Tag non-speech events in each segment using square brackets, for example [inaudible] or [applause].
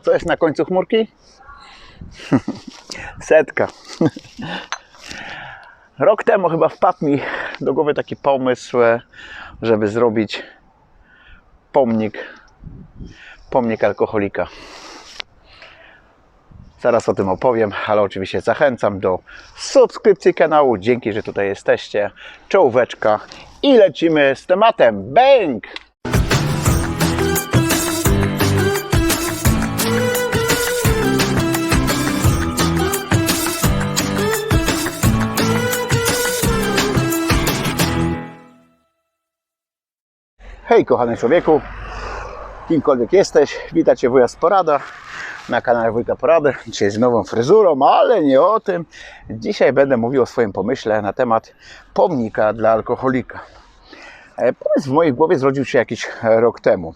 co jest na końcu chmurki? [laughs] Setka. [laughs] Rok temu chyba wpadł mi do głowy taki pomysł, żeby zrobić pomnik, pomnik alkoholika. Zaraz o tym opowiem, ale oczywiście zachęcam do subskrypcji kanału. Dzięki, że tutaj jesteście. Czołóweczka i lecimy z tematem. Bang! Hej kochany człowieku, kimkolwiek jesteś, witam Cię wuja z Porada na kanale Wujka Porady. Dzisiaj z nową fryzurą, ale nie o tym. Dzisiaj będę mówił o swoim pomyśle na temat pomnika dla alkoholika. E, Pomysł w mojej głowie zrodził się jakiś rok temu.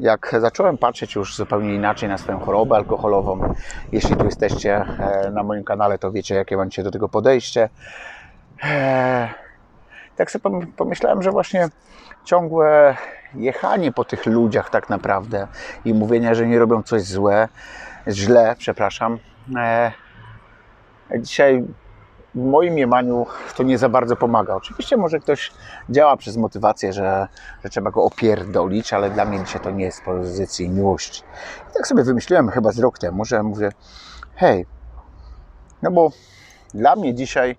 Jak zacząłem patrzeć już zupełnie inaczej na swoją chorobę alkoholową, jeśli tu jesteście e, na moim kanale, to wiecie, jakie dzisiaj do tego podejście. E, tak sobie pom- pomyślałem, że właśnie ciągłe jechanie po tych ludziach tak naprawdę i mówienie, że nie robią coś złe, źle, przepraszam. E, dzisiaj w moim mniemaniu to nie za bardzo pomaga. Oczywiście może ktoś działa przez motywację, że, że trzeba go opierdolić, ale dla mnie dzisiaj to nie jest pozycji miłości. I tak sobie wymyśliłem chyba z rok temu, że mówię, hej, no bo dla mnie dzisiaj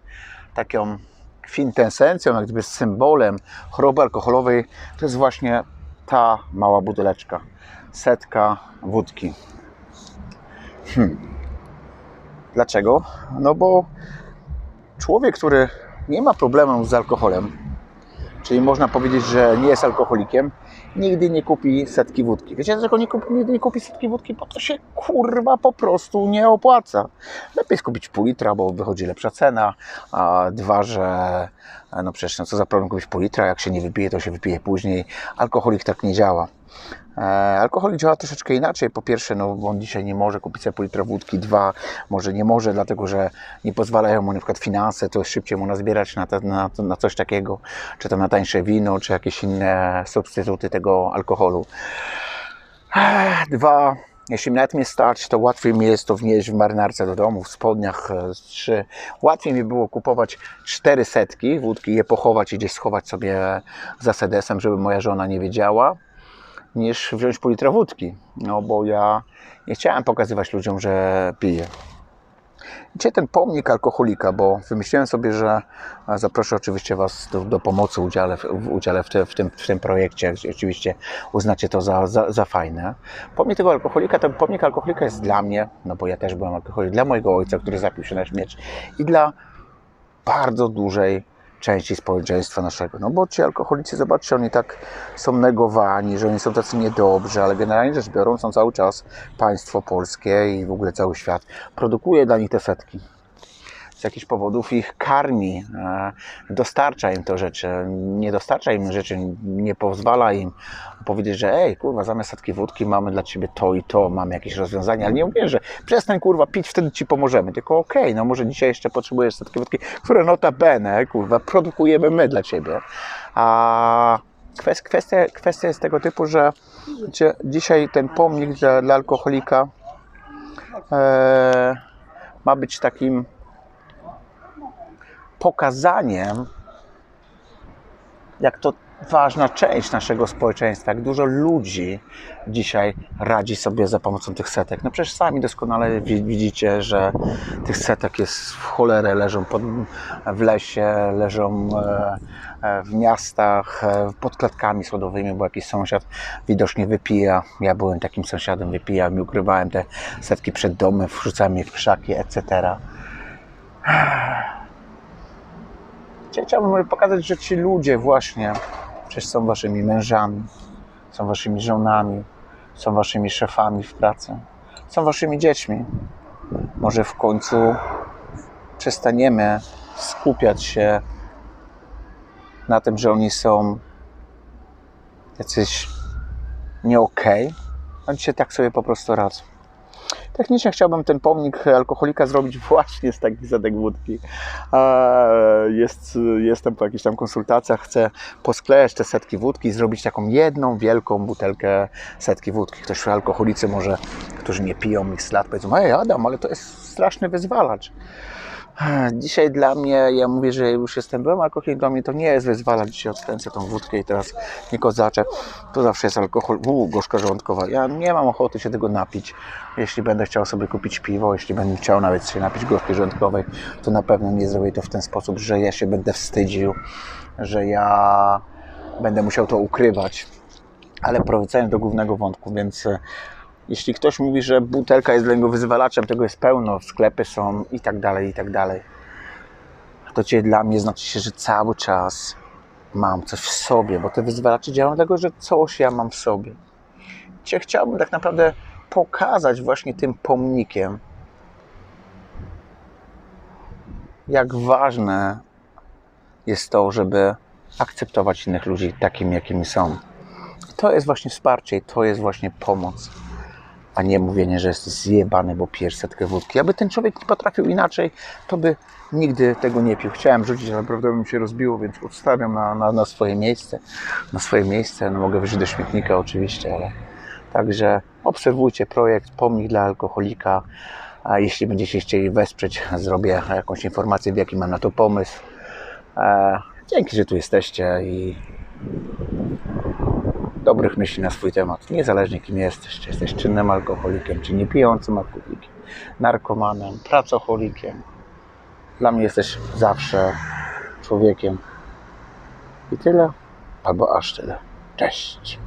taką kwintesencją, jak gdyby symbolem choroby alkoholowej to jest właśnie ta mała buteleczka. Setka wódki. Hmm. Dlaczego? No bo człowiek, który nie ma problemu z alkoholem, czyli można powiedzieć, że nie jest alkoholikiem, nigdy nie kupi setki wódki. Wiecie, dlaczego nie kupi, nigdy nie kupi setki wódki? Bo to się kurwa po prostu nie opłaca. Lepiej skupić pół litra, bo wychodzi lepsza cena, a dwa, że no przecież no co za problem kupić pół litra, jak się nie wypije, to się wypije później. Alkoholik tak nie działa. E, alkoholik działa troszeczkę inaczej. Po pierwsze, no, on dzisiaj nie może kupić sobie litra wódki. Dwa, może nie może, dlatego że nie pozwalają mu na przykład finanse, to szybciej mu nazbierać na, te, na, na coś takiego, czy to na tańsze wino, czy jakieś inne substytuty tego alkoholu. Ech, Dwa, jeśli nawet mnie stać, to łatwiej mi jest to wnieść w marynarce do domu, w spodniach. e, Trzy. Łatwiej mi było kupować cztery setki wódki, je pochować i gdzieś schować sobie za sedesem, żeby moja żona nie wiedziała, niż wziąć pół litra wódki. No bo ja nie chciałem pokazywać ludziom, że piję. Dzisiaj ten pomnik alkoholika, bo wymyśliłem sobie, że zaproszę oczywiście Was do, do pomocy udziale, w udziale w, te, w, tym, w tym projekcie. Oczywiście uznacie to za, za, za fajne. Pomnik tego alkoholika, ten pomnik alkoholika jest dla mnie, no bo ja też byłem alkoholikiem, dla mojego ojca, który zapił się na śmierć i dla bardzo dużej części społeczeństwa naszego. No bo ci alkoholicy, zobaczcie, oni tak są negowani, że oni są tacy niedobrzy, ale generalnie rzecz biorąc, są cały czas państwo polskie i w ogóle cały świat produkuje dla nich te setki. Jakichś powodów ich karmi, e, dostarcza im to rzeczy, nie dostarcza im rzeczy, nie pozwala im powiedzieć, że ej, kurwa, zamiast setki wódki mamy dla Ciebie to i to, mamy jakieś rozwiązania, ale nie mówię, że przestań, kurwa, pić, wtedy Ci pomożemy, tylko okej, no może dzisiaj jeszcze potrzebujesz setki wódki, które notabene, kurwa, produkujemy my dla Ciebie. A kwest- kwestia, kwestia jest tego typu, że dzisiaj ten pomnik dla, dla alkoholika e, ma być takim pokazaniem, jak to ważna część naszego społeczeństwa, jak dużo ludzi dzisiaj radzi sobie za pomocą tych setek. No przecież sami doskonale wi- widzicie, że tych setek jest w cholerę, leżą pod, w lesie, leżą e, e, w miastach, e, pod klatkami schodowymi, bo jakiś sąsiad widocznie wypija. Ja byłem takim sąsiadem, wypijałem i ukrywałem te setki przed domem, wrzucałem je w krzaki, etc. Dzisiaj Chciałbym pokazać, że ci ludzie właśnie przecież są waszymi mężami, są waszymi żonami, są waszymi szefami w pracy, są waszymi dziećmi. Może w końcu przestaniemy skupiać się na tym, że oni są jacyś nie okej, dzisiaj tak sobie po prostu radzą. Technicznie chciałbym ten pomnik alkoholika zrobić właśnie z takich setek wódki. Jest, jestem po jakichś tam konsultacjach, chcę posklejać te setki wódki i zrobić taką jedną wielką butelkę setki wódki. Ktoś alkoholicy może, którzy nie piją ich z lat, powiedzą, ej Adam, ale to jest straszny wyzwalacz. Dzisiaj dla mnie, ja mówię, że już jestem byłem alkoholikiem, dla mnie to nie jest wyzwalać, dzisiaj odkręcę tą wódkę i teraz nie kozaczę. To zawsze jest alkohol, gorzka żołądkowa. Ja nie mam ochoty się tego napić. Jeśli będę chciał sobie kupić piwo, jeśli będę chciał nawet się napić gorzkiej żołądkowej, to na pewno nie zrobię to w ten sposób, że ja się będę wstydził, że ja będę musiał to ukrywać. Ale wracając do głównego wątku, więc jeśli ktoś mówi, że butelka jest dla niego wyzwalaczem, tego jest pełno, sklepy są i tak dalej, i tak dalej, to cię dla mnie znaczy się, że cały czas mam coś w sobie, bo te wyzwalacze działają dlatego, że coś ja mam w sobie. Cię chciałbym tak naprawdę pokazać właśnie tym pomnikiem, jak ważne jest to, żeby akceptować innych ludzi takimi, jakimi są. To jest właśnie wsparcie to jest właśnie pomoc a nie mówienie, że jesteś zjebany, bo pijesz setkę wódki. Aby ten człowiek nie potrafił inaczej, to by nigdy tego nie pił. Chciałem rzucić, ale naprawdę bym się rozbiło, więc odstawiam na, na, na swoje miejsce. Na swoje miejsce, no mogę wyrzucić do śmietnika oczywiście, ale także obserwujcie projekt Pomnik dla alkoholika. A jeśli będziecie chcieli wesprzeć, zrobię jakąś informację, w jaki mam na to pomysł. E, dzięki, że tu jesteście i dobrych myśli na swój temat. Niezależnie kim jesteś, czy jesteś czynnym alkoholikiem, czy niepijącym alkoholikiem, narkomanem, pracocholikiem. Dla mnie jesteś zawsze człowiekiem. I tyle, albo aż tyle. Cześć.